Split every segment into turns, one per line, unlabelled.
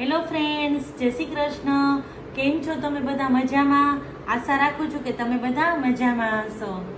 Hello friends જય શ્રી કૃષ્ણ. કેમ છો તમે બધા મજામાં? આશા રાખું છું કે તમે બધા મજામાં હશો.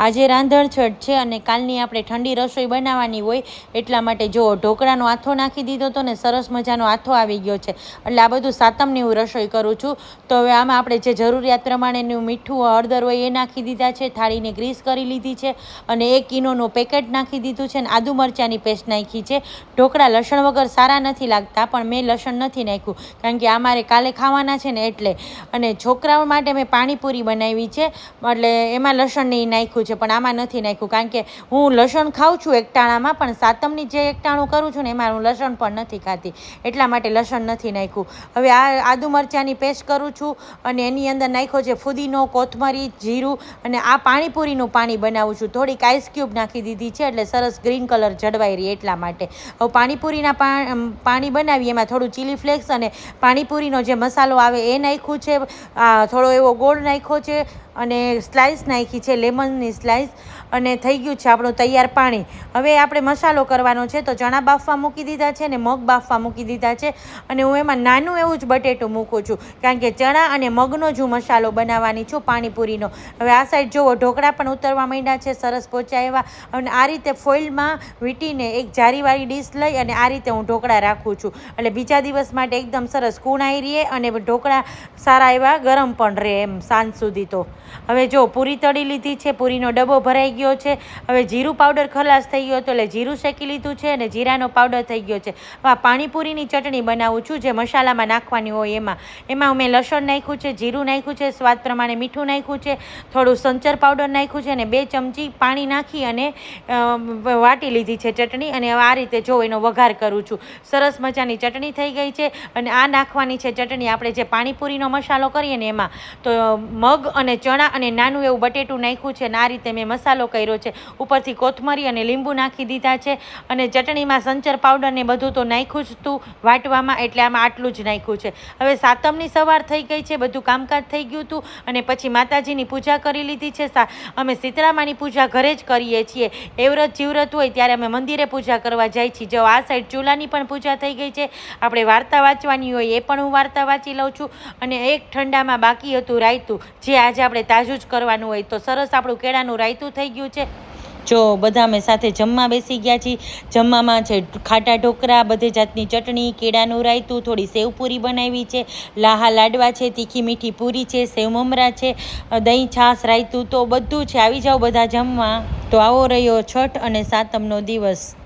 આજે રાંધણછટ છે અને કાલની આપણે ઠંડી રસોઈ બનાવવાની હોય એટલા માટે જો ઢોકળાનો આથો નાખી દીધો હતો ને સરસ મજાનો આથો આવી ગયો છે. એટલે આ બધું સાતમની હું રસોઈ કરું છું. તો હવે આમાં આપણે જે જરૂરિયાત પ્રમાણેનું મીઠું, હળદર હોય એ નાખી દીધા છે, થાળીને ગ્રીસ કરી લીધી છે અને એક કિનોનું પેકેટ નાખી દીધું છે અને આદુ મરચાંની પેસ્ટ નાખી છે. ઢોકળા લસણ વગર સારા નથી લાગતા પણ મેં લસણ નથી નાખ્યું કારણ કે આ મારે કાલે ખાવાના છે ને એટલે. અને છોકરાઓ માટે મેં પાણીપુરી બનાવી છે. એટલે એમાં લસણ નહીં નાખ્યું છે. પણ આમાં નથી નાખ્યું. કારણ કે હું લસણ ખાઉં છું એકટાણામાં પણ સાતમની જે એકટાણું કરું છું ને, એમાં હું લસણ પણ નથી ખાતી એટલા માટે લસણ નથી નાખ્યું. હવે આ આદુ મરચાંની પેસ્ટ કરું છું અને એની અંદર નાખ્યો છે ફુદીનો, કોથમરી, જીરું અને આ પાણીપુરીનું પાણી બનાવું છું. થોડીક આઈસ ક્યુબ નાખી દીધી છે, એટલે સરસ ગ્રીન કલર જળવાઈ રહી એટલા માટે. હવે પાણીપુરીના પાણી બનાવી એમાં થોડું ચીલી ફ્લેક્સ અને પાણીપુરીનો જે મસાલો આવે એ નાખ્યું છે. થોડો એવો ગોળ નાખ્યો છે. અને સ્લાઈસ નાખી છે, લેમનની સ્લાઈસ અને થઈ ગયું છે આપણું તૈયાર પાણી. હવે આપણે મસાલો કરવાનો છે, તો ચણા બાફવા મૂકી દીધા છે અને મગ બાફવા મૂકી દીધા છે. અને હું એમાં નાનું એવું જ બટેટું મૂકું છું, કારણ કે ચણા અને મગનો જ હું મસાલો બનાવવાની છું, પાણીપુરીનો. હવે આ સાઈડ જુઓ, ઢોકળા પણ ઉતરવા માંડ્યા છે, સરસ પોચા એવા. અને આ રીતે ફોઇલમાં વીંટીને એક જારીવાળી ડીશ લઈ અને આ રીતે હું ઢોકળા રાખું છું. એટલે બીજા દિવસ માટે એકદમ સરસ કુણાઈ રહે અને ઢોકળા સારા એવા ગરમ પણ રહે એમ સાંજ સુધી તો. હવે જો પૂરી તળી લીધી છે, પૂરીનો ડબ્બો ભરાઈ ગયો છે, હવે જીરું પાવડર ખલાસ થઈ ગયો હતો એટલે જીરું શેકી લીધું છે અને જીરાનો પાવડર થઈ ગયો છે. આ પાણીપુરીની ચટણી બનાવું છું જે મસાલામાં નાખવાની હોય એમાં. એમાં મેં લસણ નાખ્યું છે, જીરું નાખ્યું છે, સ્વાદ પ્રમાણે મીઠું નાખ્યું છે, થોડું સંચર પાવડર નાખ્યું છે અને બે ચમચી પાણી નાખી અને વાટી લીધી છે ચટણી અને આ રીતે જો એનો વઘાર કરું છું. સરસ મજાની ચટણી થઈ ગઈ છે અને આ નાખવાની છે ચટણી. આપણે જે પાણીપુરીનો મસાલો કરીએ ને એમાં, તો મગ અને ચણા અને નાનું એવું બટેટું નાખ્યું છે. અને આ રીતે મેં મસાલો કર્યો છે. ઉપરથી કોથમરી અને લીંબુ નાખી દીધા છે અને ચટણીમાં સંચર પાવડર ને બધું તો નાખ્યું જ હતું વાટવામાં, એટલે આમાં આટલું જ નાખ્યું છે. હવે સાતમની સવાર થઈ ગઈ છે, બધું કામકાજ થઈ ગયું હતું અને પછી માતાજીની પૂજા કરી લીધી છે. અમે શીતળામાની પૂજા ઘરે જ કરીએ છીએ. એવરત જીવ્રત હોય ત્યારે અમે મંદિરે પૂજા કરવા જાય છીએ. જો આ સાઈડ ચૂલાની પણ પૂજા થઈ ગઈ છે, આપણે વાર્તા વાંચવાની હોય એ પણ હું વાર્તા વાંચી લઉં છું. અને એક ઠંડામાં બાકી હતું રાયતું, જે આજે આપણે તાજું જ કરવાનું હોય તો સરસ આપણું કેળાનું રાયતું થઈ ગયું છે. જો બધા અમે સાથે જમવા બેસી ગયા છીએ. જમવામાં છે ખાટા ઢોકળા બધી જાતની ચટણી, કેળાનું રાયતું, થોડી સેવપૂરી બનાવી છે. લાહા લાડવા છે, તીખી મીઠી પૂરી છે, સેવ મમરા છે, દહીં, છાશ, રાયતું તો બધું છે. આવી જાઓ બધા જમવા. તો આવો રહ્યો છઠ અને સાતમનો દિવસ.